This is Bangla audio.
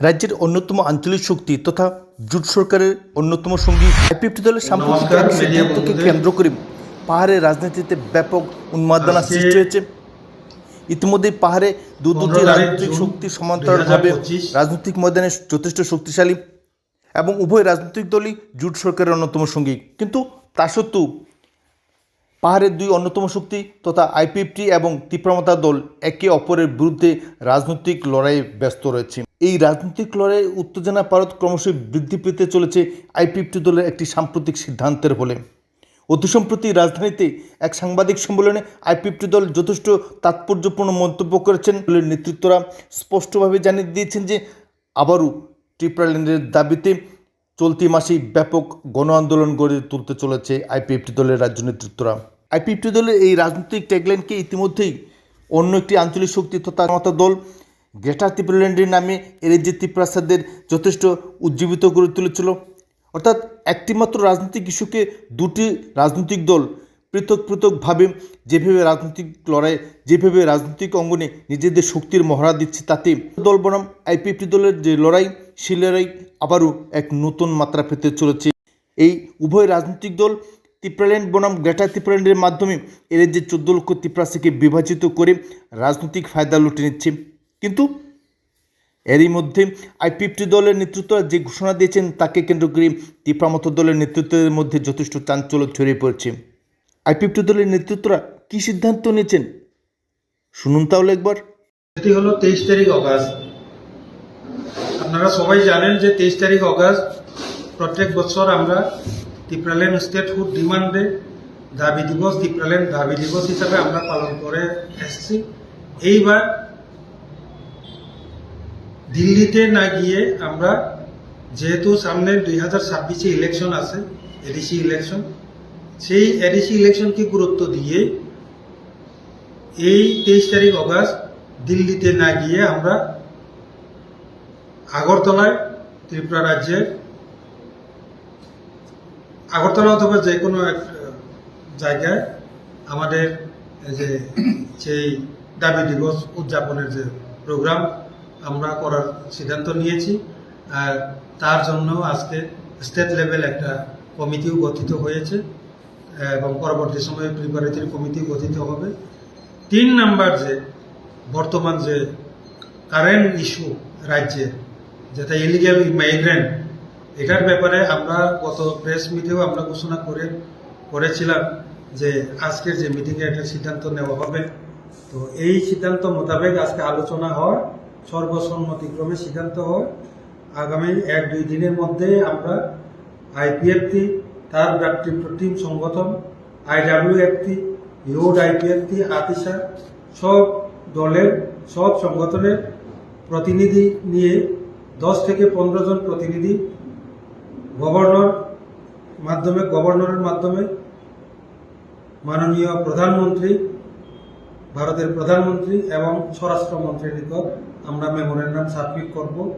রাজ্যের অন্যতম আঞ্চলিক শক্তি তথা জুট সরকারের অন্যতম সঙ্গী আইপিএফটি দলের সাম্প্রতিক। কেন্দ্র করে পাহাড়ের রাজনীতিতে ব্যাপক উন্মাদনা সৃষ্টি হয়েছে। ইতিমধ্যে পাহাড়ে দু দুটি রাজনৈতিক শক্তি সমান্তরালভাবে রাজনৈতিক ময়দানে যথেষ্ট শক্তিশালী এবং উভয় রাজনৈতিক দলই জুট সরকারের অন্যতম সঙ্গী। কিন্তু তা সত্ত্বেও পাহাড়ের দুই অন্যতম শক্তি তথা আইপিএফটি এবং তীব্রমতা দল একে অপরের বিরুদ্ধে রাজনৈতিক লড়াইয়ে ব্যস্ত রয়েছে। এই রাজনৈতিক লড়াইয়ের উত্তেজনা পারত ক্রমশই বৃদ্ধি পেতে চলেছে আইপিএফটি দলের একটি সাম্প্রতিক সিদ্ধান্তের ফলে। অতি সম্প্রতি রাজধানীতে এক সাংবাদিক সম্মেলনে আইপিএফটি দল যথেষ্ট তাৎপর্যপূর্ণ মন্তব্য করেছেন। দলের নেতৃত্বরা স্পষ্টভাবে জানিয়ে দিয়েছেন যে আবারও ট্রিপলাইনের দাবিতে চলতি মাসেই ব্যাপক গণ আন্দোলন গড়ে তুলতে চলেছে আইপিএফটি দলের রাজ্য নেতৃত্বরা। আইপিএফটি দলের এই রাজনৈতিক ট্যাগলাইনকে ইতিমধ্যেই অন্য একটি আঞ্চলিক শক্তি তথা মতো দল গ্রেটার ত্রিপুরাল্যান্ডের নামে যে ত্রিপ্রাসাদের যথেষ্ট উজ্জীবিত করে তুলেছিল। অর্থাৎ একটিমাত্র রাজনৈতিক ইস্যুকে দুটি রাজনৈতিক দল পৃথক পৃথকভাবে যেভাবে রাজনৈতিক লড়াই, যেভাবে রাজনৈতিক অঙ্গনে নিজেদের শক্তির মহড়া দিচ্ছে তাতে দল বনাম আইপিএফটি দলের যে লড়াই লড়াই আবারও এক নতুন মাত্রা পেতে চলেছে। এই উভয় রাজনৈতিক দল ত্রিপুরাল্যান্ড বনাম গ্রেটার ত্রিপুরাল্যান্ডের মাধ্যমে এর যে চোদ্দ লক্ষ ত্রিপ্রাসীকে বিভাজিত করে রাজনৈতিক ফায়দা লুটে নিচ্ছে। কিন্তু এরই মধ্যে আইপিএফটি দলের নেতৃত্ব যে ঘোষণা দিয়েছেন তাকে কেন্দ্র করে তীব্রামত দলের নেতৃত্বের মধ্যে যথেষ্ট চাঞ্চল্য ছড়িয়ে পড়ছে। আইপিএফটি দলের নেতৃত্বরা কী সিদ্ধান্ত নিয়েছেন? শুনুন তাহলে একবার। হলো তেইশ তারিখ অগাস্ট। আপনারা সবাই জানেন যে তেইশ তারিখ অগাস্ট প্রত্যেক বছর আমরা ত্রিপুরাল্যান্ড স্টেটহুড ডিমান্ডে দাবি দিবস ত্রিপুরাল্যান্ড দাবি দিবস হিসাবে আমরা পালন করে এসেছি। এইবার দিল্লিতে না গিয়ে আমরা যেহেতু সামনে দুই হাজার ছাব্বিশে ইলেকশন আছে, এডিসি ইলেকশন সেই এডিসি ইলেকশনকে গুরুত্ব দিয়ে এই তেইশ তারিখ অগাস্ট দিল্লিতে না গিয়ে আমরা আগরতলায় ত্রিপুরা রাজ্যের আগরতলা অথবা যে কোনো এক জায়গায় আমাদের যে সেই দাবি দিবস উদযাপনের যে প্রোগ্রাম, আমরা করার সিদ্ধান্ত নিয়েছি। আর তার জন্য আজকে স্টেট লেভেল একটা কমিটিও গঠিত হয়েছে, এবং পরবর্তী সময়ে প্রিপারেটরি কমিটি গঠিত হবে। তিন নাম্বার যে, বর্তমান যে কারেন্ট ইস্যু রাজ্যের যেটা ইলিগ্যাল মাইগ্রেন্ট এটার ব্যাপারে আমরা গত প্রেস মিটেও আমরা ঘোষণা করে, করেছিলাম যে আজকের যে মিটিংয়ে একটা সিদ্ধান্ত নেওয়া হবে। তো এই সিদ্ধান্ত মোতাবেক আজকে আলোচনা হয় সর্বসম্মতিক্রমে সিদ্ধান্ত হয় আগামী এক দুই দিনের মধ্যে আমরা আইপিএফটি তার টিম সংগঠন আইডাব্লিউএফটি লোড আইপিএফটি আতিশা, সব দলের, সব সংগঠনের প্রতিনিধি নিয়ে দশ থেকে পনেরো জন প্রতিনিধি গভর্নর মাধ্যমে, গভর্নরের মাধ্যমে মাননীয় প্রধানমন্ত্রী, ভারতের প্রধানমন্ত্রী এবং স্বরাষ্ট্রমন্ত্রীর নিকট আমরা মেমোরেন্ডাম সাবমিট করব।